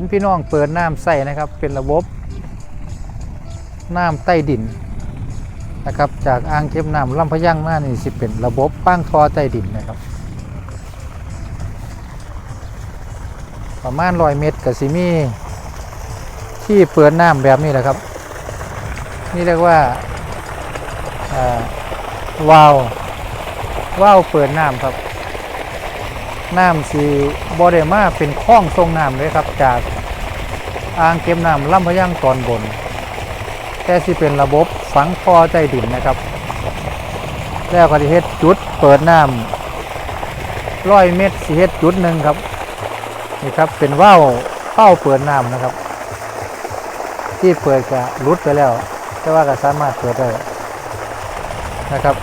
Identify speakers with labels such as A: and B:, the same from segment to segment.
A: เห็นพี่น้องเปิดน้ำใส่นะครับ เป็นระบบน้ำใต้ดินนะครับ จากอ่างเก็บน้ำลำพะยังมานี่สิเป็นระบบป้างทอใต้ดินนะครับ ประมาณร้อยเมตรกับซิมีที่เปิดน้ำแบบนี้แหละครับ นี่เรียกว่าอ่าวาววาวเปิดน้ำครับ น้ำสีบอดมาเป็นคลองทรงน้ำเลยครับ จากอ่างเก็บน้ำลำพะยังตอนบน แต่สิเป็นระบบฝังคอใต้ดินนะครับ แล้วก็สิเฮ็ดจุดเปิดน้ำร้อยเมตรสิเฮ็ดจุดหนึ่งครับนี่ครับเป็นว่าวเป้าเปิดน้ำนะครับ ที่เปิดก็รุดไปแล้ว แต่ว่าก็สามารถเปิดได้นะครับ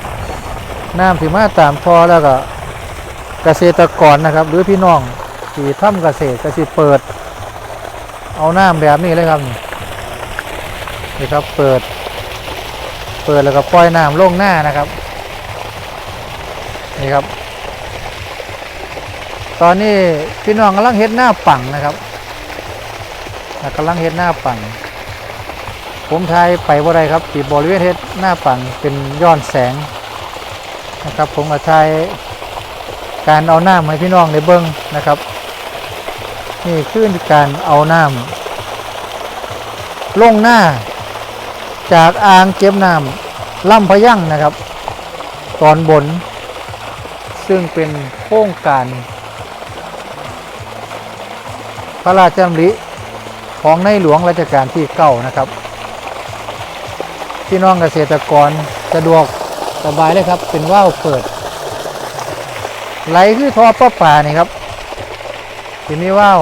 A: น้ำที่มาตามท่อแล้วก็ เกษตรกรนะครับ หรือพี่น้องที่ทำเกษตรก็สิเปิด เอาน้ำแบบนี้เลยครับนี่ครับเปิด เปิดแล้วก็ปล่อยน้ำลงหน้านะครับนี่ครับ ตอนนี้พี่น้องกำลังเฮ็ดหน้าปังนะครับกำลังเฮ็ดหน้าปังผมทายไปบ่ได้ครับที่บริเวณเฮ็ดหน้าปังเป็นย้อนแสงนะครับ ผมก็ทาย การเอาน้ำให้พี่น้องได้เบิ่งนะครับ นี่คือการเอาน้ำลงหน้า จากอ่างเก็บน้ำล่ำพะยั่งนะครับ ตอนบน ซึ่งเป็นโครงการ พระราชดำริของในหลวงรัชกาลที่เก้านะครับ พี่น้องเกษตรกรสะดวกสบายเลยครับ เป็นว่าวเปิด ไหลคือท่อประปานี่ครับทีนี้ว่าว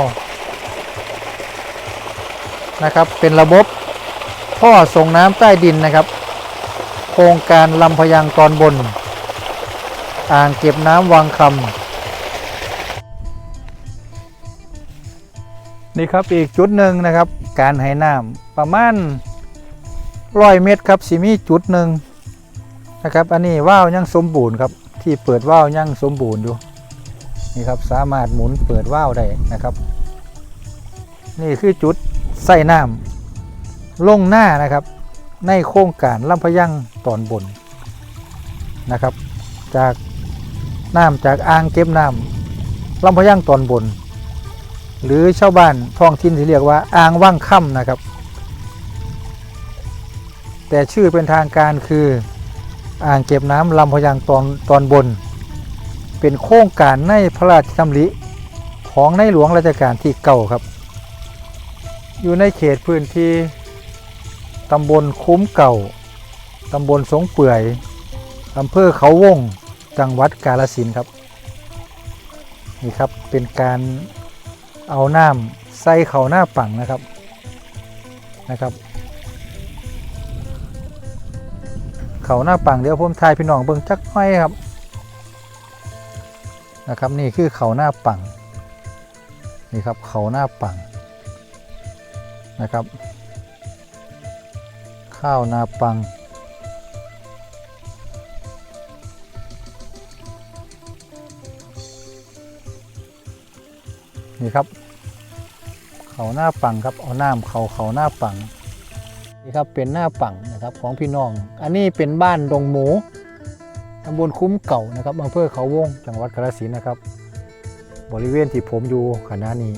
A: นะครับ เป็นระบบท่อส่งน้ำใต้ดินนะครับ โครงการลำพยังตอนบน อ่างเก็บน้ำวังคำนี่ครับอีกจุดหนึ่งนะครับ การให้น้ำประมาณร้อยเมตรครับสิมีจุดหนึ่งนะครับ อันนี้ว่าวยังสมบูรณ์ครับ ที่เปิดว่าวยังสมบูรณ์อยู่นี่ครับสามารถหมุนเปิดว่าวได้นะครับ นี่คือจุดใส่น้ำลงหน้านะครับ ในโครงการลำพะยังตอนบนนะครับ จากน้ำจากอ่างเก็บน้ำลำพะยังตอนบน หรือชาวบ้านท้องถิ่นที่เรียกว่าอ่างว่างค่ำนะครับ แต่ชื่อเป็นทางการคือ อ่างเก็บน้ำลำพยังตอนตอนบน เป็นโครงการในพระราชดำริของในหลวงรัชกาลที่เก่าครับ อยู่ในเขตพื้นที่ตำบลคุ้มเก่าตำบลสงเปื่อยอำเภอเขาวงจังหวัดกาฬสินครับ นี่ครับเป็นการเอาน้ำใส่เขาหน้าปังนะครับนะครับ เขาหน้าปังเดี๋ยวผมทายพี่น้องเบิ่งจักหน่อยครับนะครับ นี่คือเขาหน้าปังนี่ครับเขาหน้าปังนะครับ ข้าวนาปัง นี่ครับ เขาหน้าปังครับเอาน้ำเขาเขาหน้าปัง นี่ครับเป็นหน้าปังนะครับของพี่น้อง อันนี้เป็นบ้านดงหมูตำบลคุ้มเก่านะครับอำเภอเขาวงจังหวัดกาฬสินนะครับ บริเวณที่ผมอยู่ขณะนี้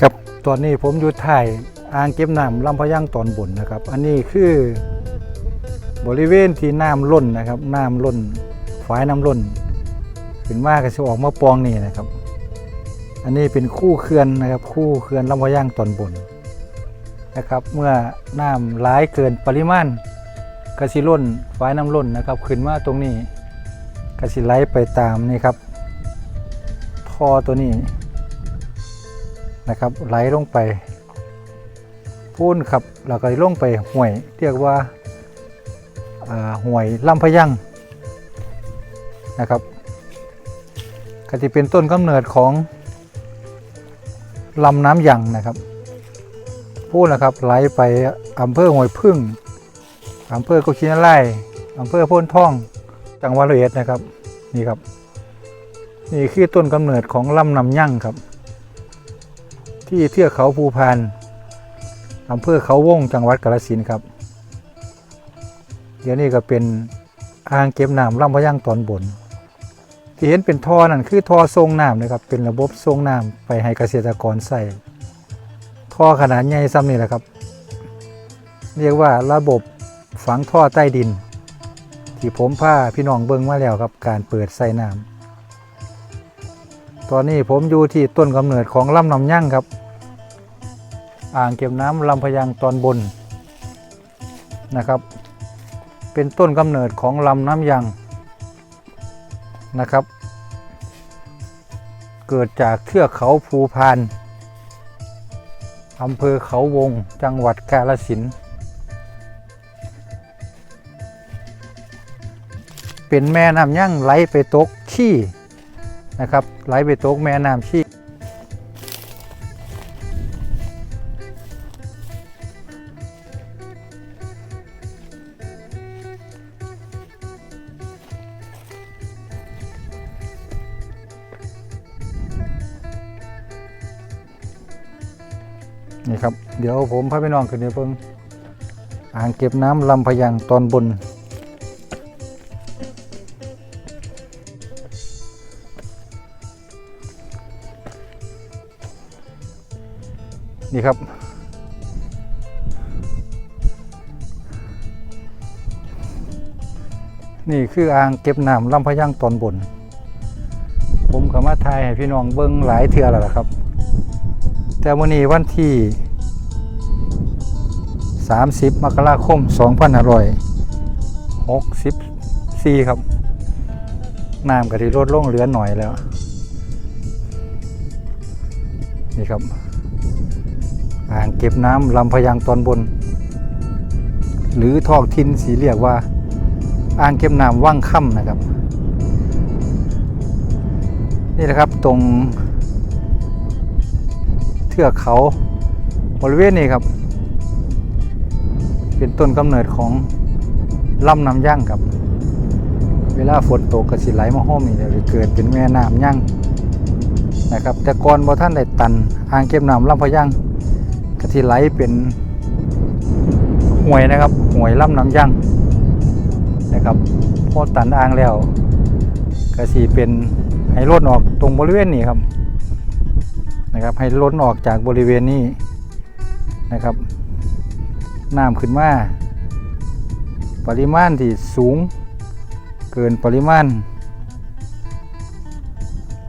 A: ครับตอนนี้ผมอยู่ถ่าย อ่างเก็บน้ำลำพะยังตอนบนนะครับ อันนี้คือบริเวณที่น้ำล้นนะครับ น้ำล้นฝายน้ำล้นเป็นว่าก็จะออกมาปองนี่นะครับ อันนี้เป็นคู่เขื่อนนะครับ คู่เขื่อนลำพะยังตอนบนนะครับ เมื่อน้ำหลายเกินปริมาณกสิล้นฝายน้ำล้นนะครับ ขึ้นมาตรงนี้กสิไหลไปตามนี่ครับท่อตัวนี้นะครับไหลลงไป พูนครับแล้วก็ลงไปห่วยเรียกว่าห่วยลำพยังนะครับก็จะเป็นต้นกำเนิดของลำน้ำยังนะครับพูดนะครับไหลไปอำเภอห้วยพึ่งอำเภอกุชินาไล่อำเภอพ้นท่องจังหวัดร้อยเอ็ดนะครับนี่ครับนี่คือต้นกำเนิดของลำน้ำยั่งครับ ที่เทือกเขาภูพาน อำเภอเขาวงจังหวัดกาฬสินธุ์ครับ เดี๋ยวนี้ก็เป็นอ่างเก็บน้ำลำพะยั่งตอนบน ที่เห็นเป็นท่อนั่นคือท่อทรงน้ำนะครับ เป็นระบบทรงน้ำไปให้เกษตรกรใส่ท่อขนาดใหญ่ซ้ำนี่แหละครับ เรียกว่าระบบฝังท่อใต้ดิน ที่ผมพาพี่น้องเบิ่งมาแล้วครับการเปิดใส่น้ำตอนนี้ผมอยู่ที่ต้นกำเนิดของลำน้ำยั่งครับ อ่างเก็บน้ำลำพยังตอนบนนะครับ เป็นต้นกำเนิดของลำน้ำยังนะครับ เกิดจากเทือกเขาภูพานอำเภอเขาวงจังหวัดกาฬสินธุ์เป็นแม่น้ำยั่งไหลไปตกขี้นะครับไหลไปตกแม่น้ำขี้ ดี๋ยวผมพาไปน้องขึ้นไปเพิ่งอ่างเก็บน้ำลำพยังตอนบน นี่ครับ นี่คืออ่างเก็บน้ำลำพยังตอนบน ผมก็มาถ่ายให้พี่น้องเบิ้งหลายเทื่อแล้วล่ะครับ แต่วันนี้วันที่ 30 มกราคม 2564 ครับ น้ำกะทิลดลงเหลือหน่อยแล้ว นี่ครับ อ่างเก็บน้ำลำพยังตอนบน หรือทอกทินสีเรียกว่า อ่างเก็บน้ำว่างค่ำนะครับ นี่นะครับตรง เทือกเขาบริเวณนี้ครับ เป็นต้นกำเนิดของลำน้ำยั่งครับ เวลาฝนตกกระสิไหลมาห้อมนี่เดี๋ยวจะเกิดเป็นแม่น้ำยั่งนะครับ แต่ก่อนบ่ท่านได้ตันอ่างเก็บน้ำลำพะยั่งกระสิไหลเป็นห่วยนะครับห่วยลำน้ำยั่งนะครับพอตันอ่างแล้วกระสีเป็นให้รดออกตรงบริเวณนี้ครับนะครับ ให้ล้นออกจากบริเวณนี้นะครับ น้ำขึ้นมาปริมาณที่สูง เกินปริมาณ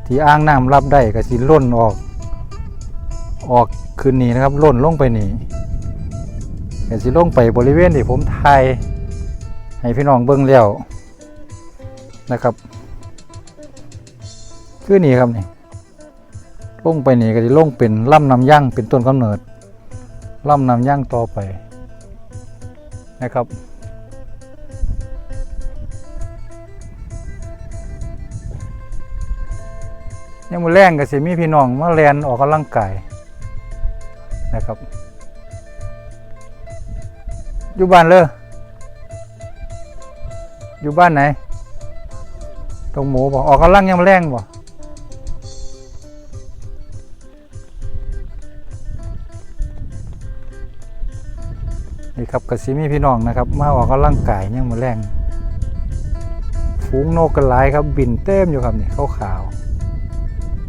A: ที่อ่างน้ำรับได้ก็สิล้นออก ออกขึ้นนี่นะครับล้นลงไปนี่ก็สิลงไปบริเวณที่ผมถ่ายให้พี่น้องเบิ่งแล้วนะครับ คือนี่ครับนี่ลงไปนี่ก็จะลงเป็นลำน้ำยั่งเป็นต้นกำเนิดลำน้ำยั่งต่อไป นะครับ ยังมือแรงก็สิมีพี่น้องมาแลนออกกำลังกายนะครับอยู่บ้านเลยอยู่บ้านไหน ตรงหมูบอกออกกำลังยังแรงบ่ นี่ครับกระซิมีพี่น้องนะครับมาออกกำลังกายยังมาแรงฝูงนกกันหลายครับบินเต็มอยู่ครับนี่ขาวขาว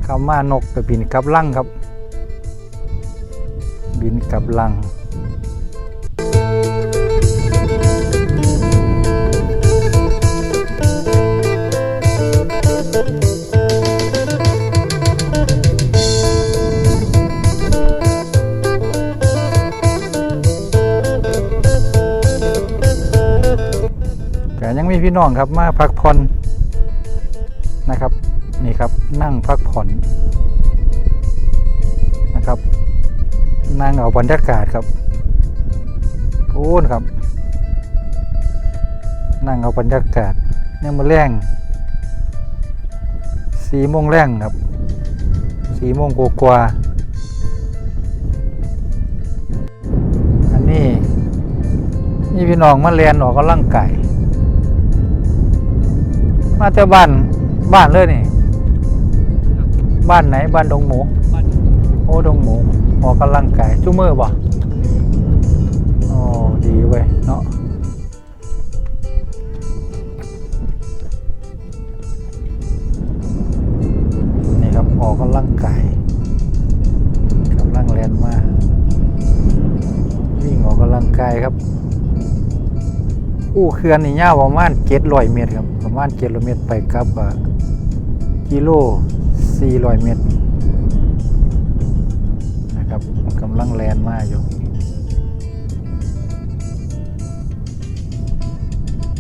A: คำว่านกกับบินกับลังครับ บินกับลัง มีพี่น้องครับมาพักผ่อนนะครับ นี่ครับนั่งพักผ่อนนะครับ นั่งเอาบรรยากาศครับโอ้นครับ นั่งเอาบรรยากาศเนี่ยมาแรงสี่โมงแรงครับสี่โมงกกว่าๆพี่น้องมาเรียนออกกำลังกาย มาแต่บ้านบ้านเลยนี่ บ้านไหนบ้านดงหมู
B: บ้าน
A: โอ้ดงหมูออกกำลังกายจุมือบ่โอ้ดีเว้ยเนาะนี่ครับออกกำลังกายกำลังแลนมาวิ่งออกกำลังกายครับ อู้เขื่อนนี่ยาวประมาณเจ็ดร้อยเมตรครับประมาณเจ็ดร้อยเมตรไปกับกิโลสี่ร้อยเมตรนะครับกำลังแลนมาอยู่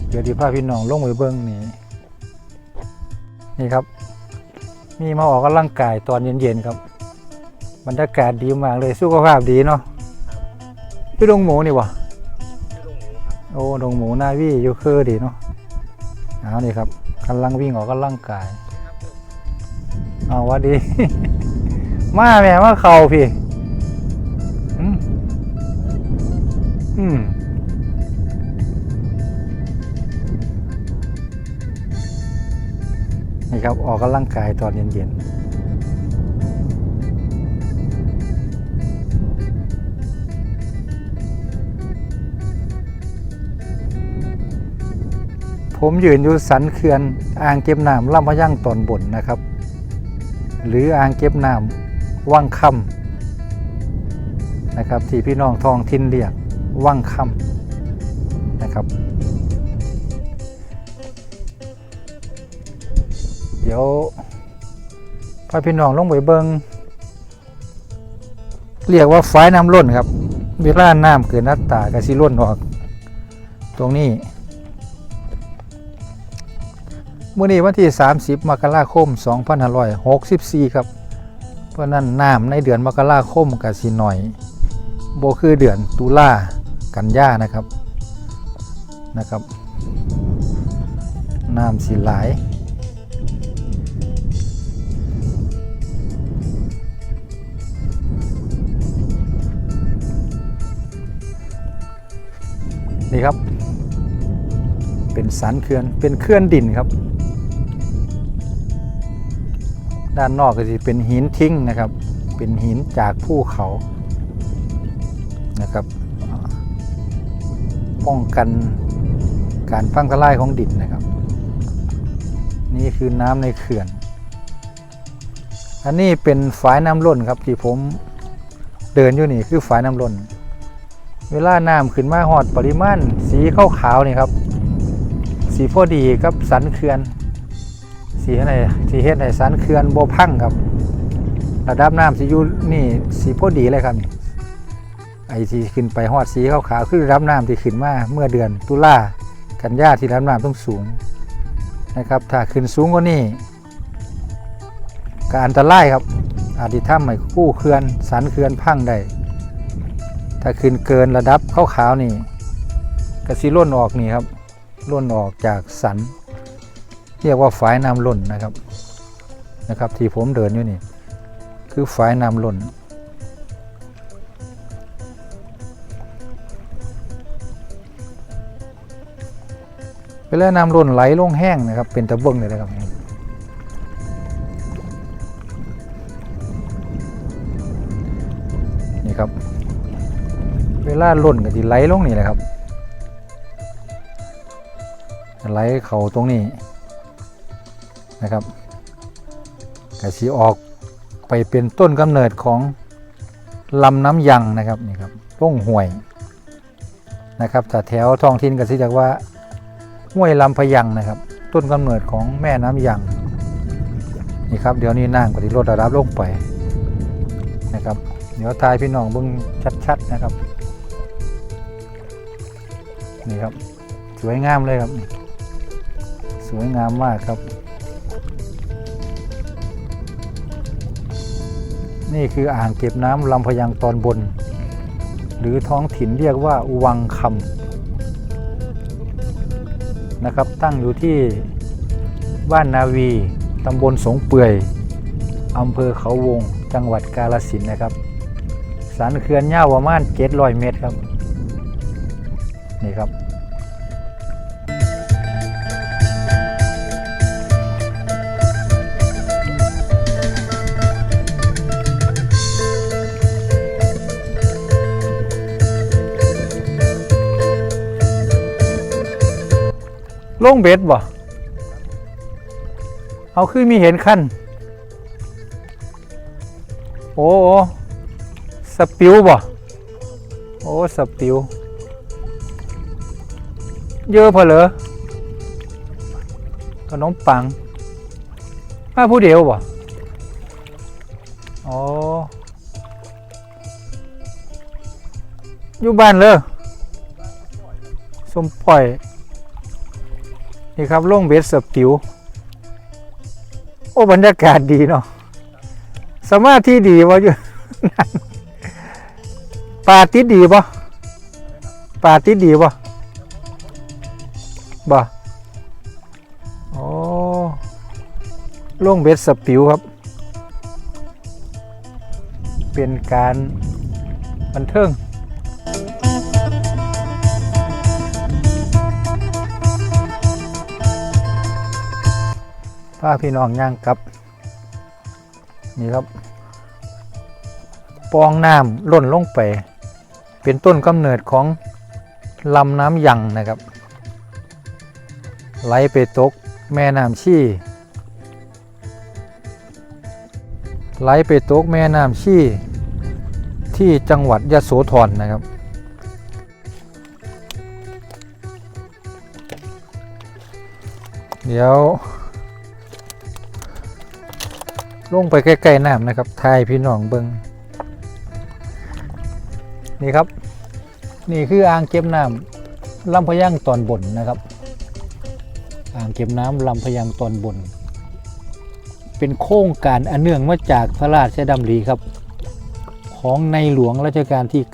A: เดี๋ยวที่พาพี่น้องลงไปเบิ้งนี่นี่ครับ มีมาออกกำลังกายตอนเย็นๆครับบรรยากาศดีมากเลยสุขภาพดีเนาะพี่ดงหมูนี่วะ โอ้ดงหมูนาวี่อยู่คือดีเนาะเอานี่ครับกำลังวิ่งออกกำลังกายเอาว่าดี มาแม่มาเข่าพี่อืมอืมนี่ครับออกกำลังกายตอนเย็นๆ ผมยืนอยู่สันเขื่อนอ่างเก็บน้ำลำพะยั่งตอนบนนะครับ หรืออ่างเก็บน้ำว่างคำนะครับ ที่พี่น้องทองถิ่นเรียกว่างคำนะครับ เดี๋ยวพาพี่น้องลงไปเบิงเรียกว่าฝ้ายน้ำล้นครับ เวลาน้ำเกินนัดตากระสิล้นออก ตรงนี้ มื่อนี้วันที่ 30 มกราคม 2564 ครับ เพราะนั้นน้ำในเดือนมกราคมกับสิหน่อยโบคือเดือนตุลากันยานะครับนะครับน้ำสิหลายนี่ครับ เป็นสันเขื่อนเป็นเขื่อนดินครับ ด้านนอกก็จะเป็นหินทิ้งนะครับ เป็นหินจากภูเขานะครับ ป้องกันการพังทลายของดินนะครับ นี่คือน้ำในเขื่อน อันนี้เป็นฝายน้ำล้นครับที่ผมเดินอยู่นี่คือฝายน้ำล้น เวลาน้ำขึ้นมาหอดปริมาณสีขาวๆนี่ครับ สีพอดีกับสันเขื่อน สีอะไรสีเฮ็ดให้สันเขื่อนโบพังครับ ระดับน้ำสีอยู่นี่สีพอดีเลยครับนี่ไอ้ที่ขึ้นไปหอดสีขาวๆคือระดับน้ำที่ขึ้นมาเมื่อเดือนตุลากันยาที่ระดับน้ำต้องสูงนะครับถ้าขึ้นสูงกว่านี้ก็อันตรายครับ อาจจะทำให้กู้เขื่อนสันเขื่อนพังได้ถ้าขึ้นเกินระดับขาวๆนี่กระสีล่นออกนี่ครับล่นออกจากสัน เรียกว่าฝายน้ำล่นนะครับนะครับ ที่ผมเดินอยู่นี่ คือฝายน้ำล่นเวลาน้ำล่นไหลลงแห้งนะครับ เป็นตะเบิ้งเลยนะครับนี่ครับ เวลาล่นก็จะไหลลงนี่แหละครับไหลเข่าตรงนี้ นะครับกระสีออกไปเป็นต้นกำเนิดของลำน้ำยังนะครับนี่ครับร่องห่วยนะครับแต่แถวท้องถิ่นก็สิเรียกว่าห้วยลำพยังนะครับ ต้นกำเนิดของแม่น้ำยังนี่ครับเดี๋ยวนี้น้ำก็จะลดระดับลงไปนะครับ เดี๋ยวทายพี่น้องเบิ่งชัดๆนะครับนี่ครับสวยงามเลยครับ สวยงามมากครับ นี่คืออ่างเก็บน้ำลำพยังตอนบน หรือท้องถิ่นเรียกว่าวังคำนะครับ ตั้งอยู่ที่บ้านนาวีตำบลสงเปื่อยอำเภอเขาวง จังหวัดกาฬสินนะครับ สันเขื่อนย่าวประมาณ700 เมตรครับ นี่ครับ ลงเบ็ดบ่ เอาคือมีเห็นขั้น โอ้โอสปิวบ่ โอ้สปิว เยอะพอเหรอขนมปัง มาผู้เดียวบ่ อ๋อ อยู่บ้านเลยสมปล่อย นี่ครับล่งเบสสปิว โอ้บรรยากาศดีเนาะสมาธิดีวะอยู่ป่าติดดีปะป่าติดดีปะบ่โอ้ล่งเบสสปิวครับ เป็นการบันเทิง พาพี่น้องย่างกลับ นี่ครับ ปองน้ำล่นลงไป เป็นต้นกำเนิดของลำน้ำยังนะครับ ไหลไปตกแม่น้ำชี่ไหลไปตกแม่น้ำชี่ที่จังหวัดยะโสธรนะครับ เดี๋ยว ลงไปใกล้ๆน้ำนะครับทายพี่น้องเบิงนี่ครับ นี่คืออ่างเก็บน้ำลำพะยังตอนบนนะครับ อ่างเก็บน้ำลำพะยังตอนบน เป็นโครงการอันเนื่องมาจากพระราชดำริครับ ของในหลวงรัชกาลที่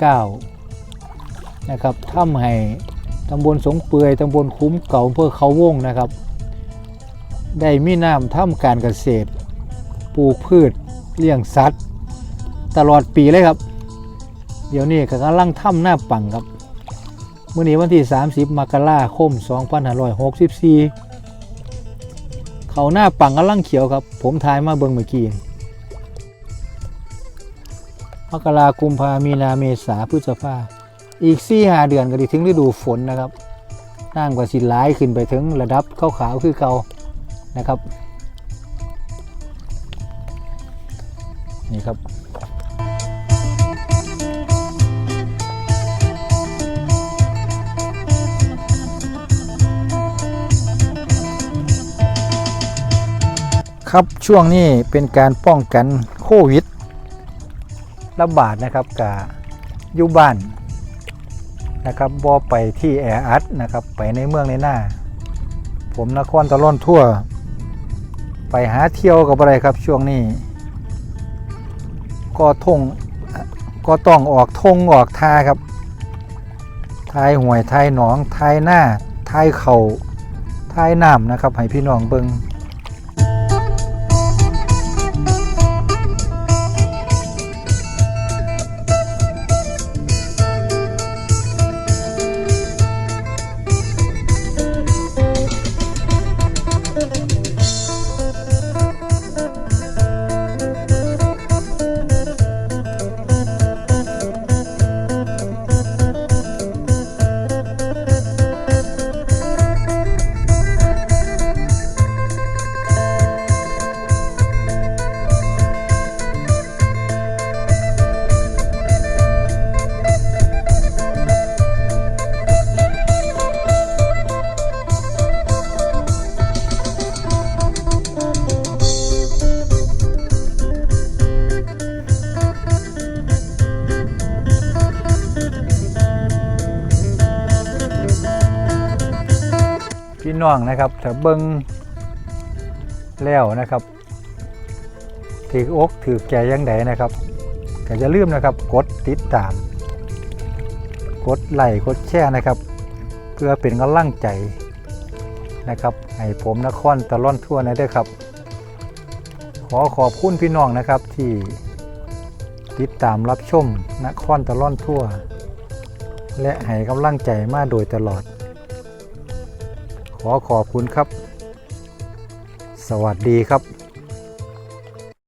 A: 9 นะครับทำให้ตำบลสงเปื่อยตำบลคุ้มเก่าอำเพื่อเขาวงนะครับ ได้มีน้ำทำการเกษตร ปลูกพืชเลี้ยงสัตว์ ตลอดปีเลยครับ เดี๋ยวนี้ก็กำลังทำหน้าปังครับเมื่อนี้วันที่ 30 มกราคม 2564 เขาหน้าปังกำลังเขียวครับ ผมทายมาเบิ่งเมื่อกี้มกรากุมภามีนาเมษาพฤษภาอีก4 5เดือนก็ไดีถึงฤดูฝนนะครับน้ำก็สิไหลายขึ้นไปถึงระดับขาวๆคือเก่านะครับ นี่ครับครับช่วงนี้เป็นการป้องกันโควิดระบาดนะครับกับอยู่บ้านนะครับบ่ไปที่แออัดนะครับ ไปในเมืองในหน้า ผมนครตะล่อนทั่ว ไปหาเที่ยวกับอะไรครับช่วงนี้ ก็ทงก็ต้องออกทงออกทาครับทายห่วยทายหนองทายหน้าทายเขาทายน้ำนะครับให้พี่น้องเบิง พี่น้องนะครับถ้าเบิงแล้วนะครับถืออกถือแก่ยังไดนะครับก็จะลืมนะครับกดติดตาม กดไลค์กดแชร์นะครับ เพื่อเป็นกำลังใจนะครับให้ผมนครตะล่อนทั่วนะด้อครับ ขอขอบคุณพี่น้องนะครับที่ติดตามรับชมนครตะล่อนทั่ว และให้กำลังใจมาโดยตลอด ขอขอบคุณครับ สวัสดีครับ